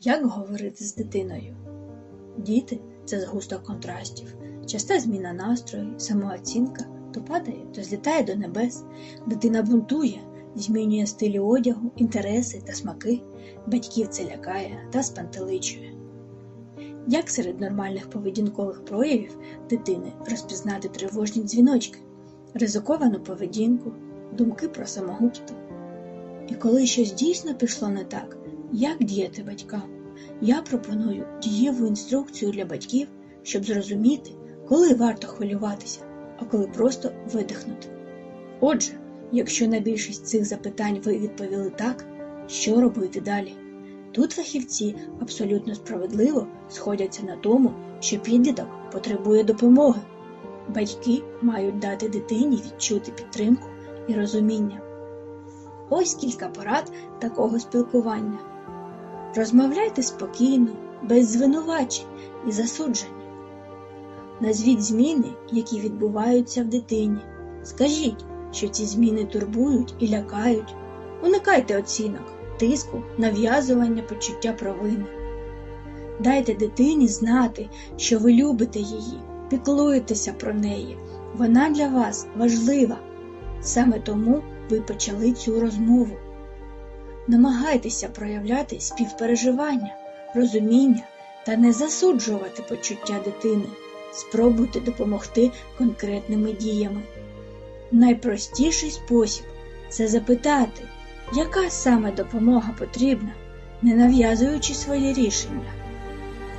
Як говорити з дитиною? Діти це згусток контрастів, часта зміна настрою, самооцінка то падає, то злітає до небес. Дитина бунтує, змінює стилі одягу, інтереси та смаки. Батьків це лякає та спантеличує. Як серед нормальних поведінкових проявів дитини розпізнати тривожні дзвіночки, ризиковану поведінку, думки про самогубство? І коли щось дійсно пішло не так, як діяти батькам? Я пропоную дієву інструкцію для батьків, щоб зрозуміти, коли варто хвилюватися, а коли просто видихнути. Отже, якщо на більшість цих запитань ви відповіли так, що робити далі? Тут фахівці абсолютно справедливо сходяться на тому, що підліток потребує допомоги. Батьки мають дати дитині відчути підтримку і розуміння. Ось кілька порад такого спілкування. Розмовляйте спокійно, без звинувачень і засудження. Назвіть зміни, які відбуваються в дитині. Скажіть, що ці зміни турбують і лякають. Уникайте оцінок, тиску, нав'язування почуття провини. Дайте дитині знати, що ви любите її, піклуєтеся про неї. Вона для вас важлива. Саме тому ви почали цю розмову. Намагайтеся проявляти співпереживання, розуміння та не засуджувати почуття дитини. Спробуйте допомогти конкретними діями. Найпростіший спосіб це запитати, яка саме допомога потрібна, не нав'язуючи своє рішення.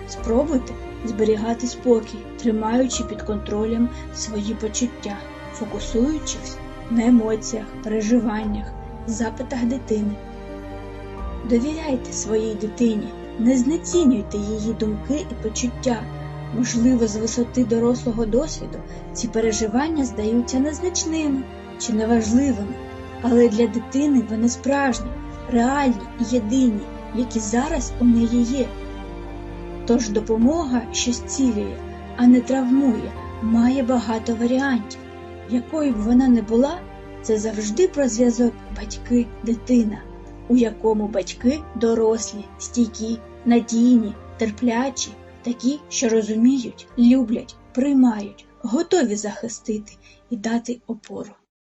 Спробуйте зберігати спокій, тримаючи під контролем свої почуття, фокусуючись на емоціях, переживаннях, запитах дитини. Довіряйте своїй дитині, не знецінюйте її думки і почуття. Можливо, з висоти дорослого досвіду ці переживання здаються незначними чи неважливими, але для дитини вони справжні, реальні і єдині, які зараз у неї є. Тож допомога, що зцілює, а не травмує, має багато варіантів. Якою б вона не була, це завжди про зв'язок батьки-дитина, у якому батьки дорослі, стійкі, надійні, терплячі, такі, що розуміють, люблять, приймають, готові захистити і дати опору.